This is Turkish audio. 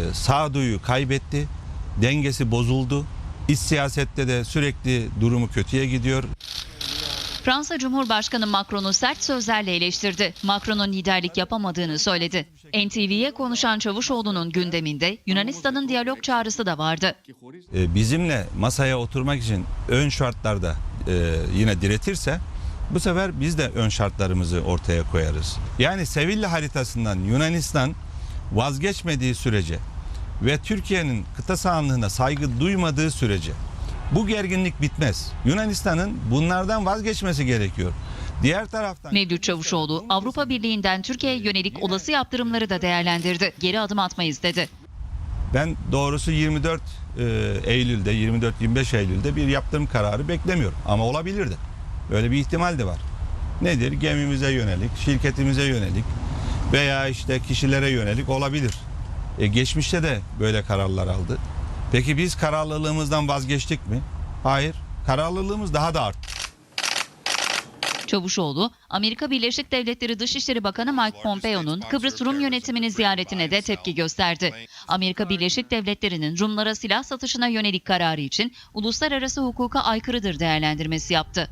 E, Sağduyu kaybetti, dengesi bozuldu. İç siyasette de sürekli durumu kötüye gidiyor. Fransa Cumhurbaşkanı Macron'u sert sözlerle eleştirdi. Macron'un liderlik yapamadığını söyledi. NTV'ye konuşan Çavuşoğlu'nun gündeminde Yunanistan'ın diyalog çağrısı da vardı. E, Bizimle masaya oturmak için ön şartlarda e, yine diretirse bu sefer biz de ön şartlarımızı ortaya koyarız. Yani Sevilla haritasından Yunanistan vazgeçmediği sürece ve Türkiye'nin kıta sahanlığına saygı duymadığı sürece bu gerginlik bitmez. Yunanistan'ın bunlardan vazgeçmesi gerekiyor. Diğer taraftan Mevlüt Çavuşoğlu Avrupa Birliği'nden Türkiye'ye yönelik olası yaptırımları da değerlendirdi. Geri adım atmayız dedi. Ben doğrusu 24 e, Eylül'de 24-25 Eylül'de bir yaptırım kararı beklemiyorum ama olabilir de. Böyle bir ihtimal de var. Nedir? Gemimize yönelik, şirketimize yönelik veya işte kişilere yönelik olabilir. E, geçmişte de böyle kararlar aldı. Peki biz kararlılığımızdan vazgeçtik mi? Hayır. Kararlılığımız daha da arttı. Çavuşoğlu, Amerika Birleşik Devletleri Dışişleri Bakanı Mike Pompeo'nun Kıbrıs Rum yönetimini ziyaretine de tepki gösterdi. Amerika Birleşik Devletleri'nin Rumlara silah satışına yönelik kararı için uluslararası hukuka aykırıdır değerlendirmesi yaptı.